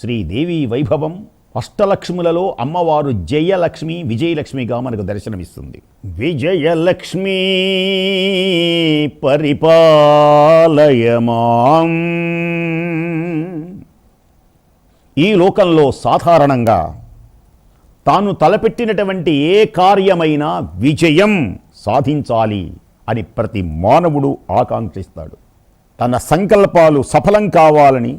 శ్రీదేవి వైభవం అష్టలక్ష్ములలో అమ్మవారు జయలక్ష్మి విజయలక్ష్మిగా మనకు దర్శనమిస్తుంది. విజయలక్ష్మి పరిపాలయమాం. ఈ లోకంలో సాధారణంగా తాను తలపెట్టినటువంటి ఏ కార్యమైనా విజయం సాధించాలి అని ప్రతి మానవుడు ఆకాంక్షిస్తాడు. తన సంకల్పాలు సఫలం కావాలని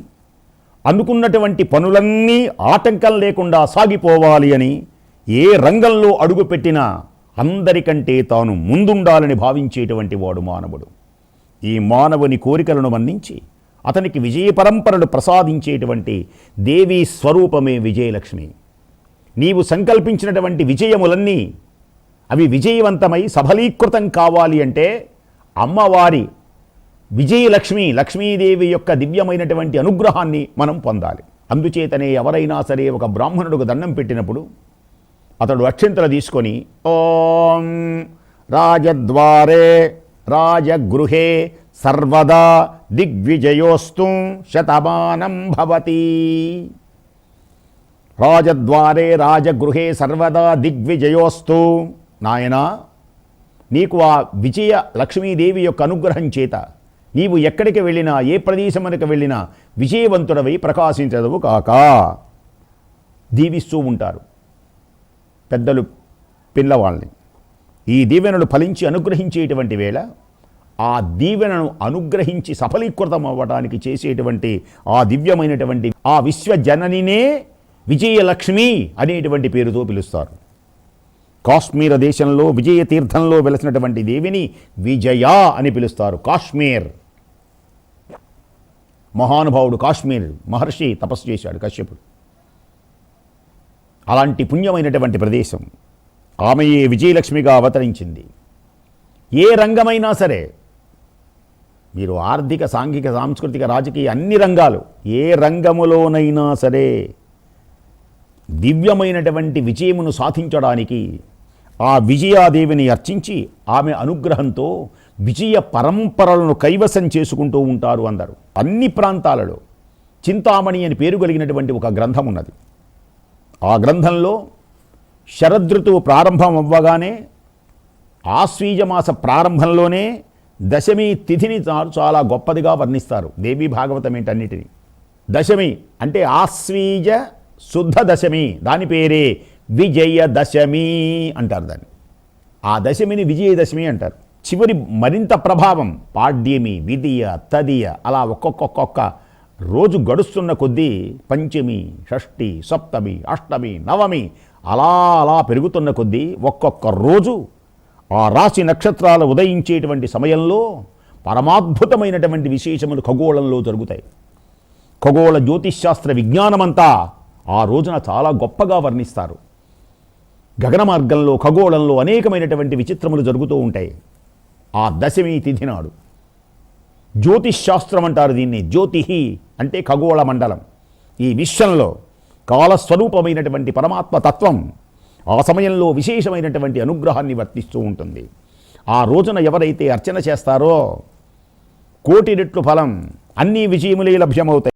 అనుకున్నటువంటి పనులన్నీ ఆటంకం లేకుండా సాగిపోవాలి అని ఏ రంగంలో అడుగుపెట్టినా అందరికంటే తాను ముందుండాలని భావించేటువంటి వాడు మానవుడు. ఈ మానవుని కోరికలను మన్నించి అతనికి విజయ పరంపరలు ప్రసాదించేటువంటి దేవీ స్వరూపమే విజయలక్ష్మి. నీవు సంకల్పించినటువంటి విజయములన్నీ అవి విజయవంతమై సఫలీకృతం కావాలి అంటే అమ్మవారి విజయలక్ష్మి లక్ష్మీదేవి యొక్క దివ్యమైనటువంటి అనుగ్రహాన్ని మనం పొందాలి. అందుచేతనే ఎవరైనా సరే ఒక బ్రాహ్మణుడికి దండం పెట్టినప్పుడు అతడు అక్షంతలు తీసుకొని ఓం రాజద్వారే రాజగృహే సర్వదా దిగ్విజయోస్తు శతమానం భవతి. రాజద్వారే రాజగృహే సర్వదా దిగ్విజయోస్తు. నాయనా నీకు ఆ విజయ లక్ష్మీదేవి యొక్క అనుగ్రహం చేత నీవు ఎక్కడికి వెళ్ళినా ఏ ప్రదేశమునకు వెళ్ళినా విజయవంతుడవై ప్రకాశించదవు కాక. దీవిస్తూ ఉంటారు పెద్దలు పిల్లవాళ్ళని. ఈ దీవెనలు ఫలించి అనుగ్రహించేటువంటి వేళ ఆ దీవెనను అనుగ్రహించి సఫలీకృతం అవ్వడానికి చేసేటువంటి ఆ దివ్యమైనటువంటి ఆ విశ్వజననినే విజయలక్ష్మి అనేటువంటి పేరుతో పిలుస్తారు. కాశ్మీర దేశంలో విజయ తీర్థంలో వెలసినటువంటి దేవిని విజయ అని పిలుస్తారు. కాశ్మీర్. మహానుభావుడు కాశ్మీర్ మహర్షి తపస్సు చేశాడు కశ్యపుడు. అలాంటి పుణ్యమైనటువంటి ప్రదేశం ఆమెయే విజయలక్ష్మిగా అవతరించింది. ఏ రంగమైనా సరే మీరు ఆర్థిక సాంఘిక సాంస్కృతిక రాజకీయ అన్ని రంగాలు ఏ రంగములోనైనా సరే దివ్యమైనటువంటి విజయమును సాధించడానికి ఆ విజయాదేవిని అర్చించి ఆమె అనుగ్రహంతో విజయ పరంపరలను కైవసం చేసుకుంటూ ఉంటారు అందరు. అన్ని ప్రాంతాలలో చింతామణి అని పేరు కలిగినటువంటి ఒక గ్రంథం ఉన్నది. ఆ గ్రంథంలో శరదృతువు ప్రారంభం అవ్వగానే ఆశ్వీజమాస ప్రారంభంలోనే దశమి తిథిని చాలా గొప్పదిగా వర్ణిస్తారు. దేవీ భాగవతం ఏంటన్నిటిని దశమి అంటే ఆశ్వీజ శుద్ధ దశమి. దాని పేరే విజయదశమి అంటారు దాన్ని. ఆ దశమిని విజయదశమి అంటారు. చివరి మరింత ప్రభావం పాడ్యమి విధియ తదియ అలా ఒక్కొక్కొక్కొక్క రోజు గడుస్తున్న కొద్దీ పంచమి షష్ఠి సప్తమి అష్టమి నవమి అలా అలా పెరుగుతున్న కొద్దీ ఒక్కొక్క రోజు ఆ రాశి నక్షత్రాలు ఉదయించేటువంటి సమయంలో పరమాద్భుతమైనటువంటి విశేషములు ఖగోళంలో జరుగుతాయి. ఖగోళ జ్యోతిష్శాస్త్ర విజ్ఞానమంతా ఆ రోజున చాలా గొప్పగా వర్ణిస్తారు. గగన మార్గంలో ఖగోళంలో అనేకమైనటువంటి విచిత్రములు జరుగుతూ ఉంటాయి. ఆ దశమి తిథి నాడు. జ్యోతిష్శాస్త్రం అంటారు దీన్ని. జ్యోతిహి అంటే ఖగోళ మండలం. ఈ విశ్వంలో కాలస్వరూపమైనటువంటి పరమాత్మ తత్వం ఆ సమయంలో విశేషమైనటువంటి అనుగ్రహాన్ని వర్తిస్తూ ఉంటుంది. ఆ రోజున ఎవరైతే అర్చన చేస్తారో కోటి రెట్లు ఫలం అన్ని విజయములే లభ్యమవుతాయి.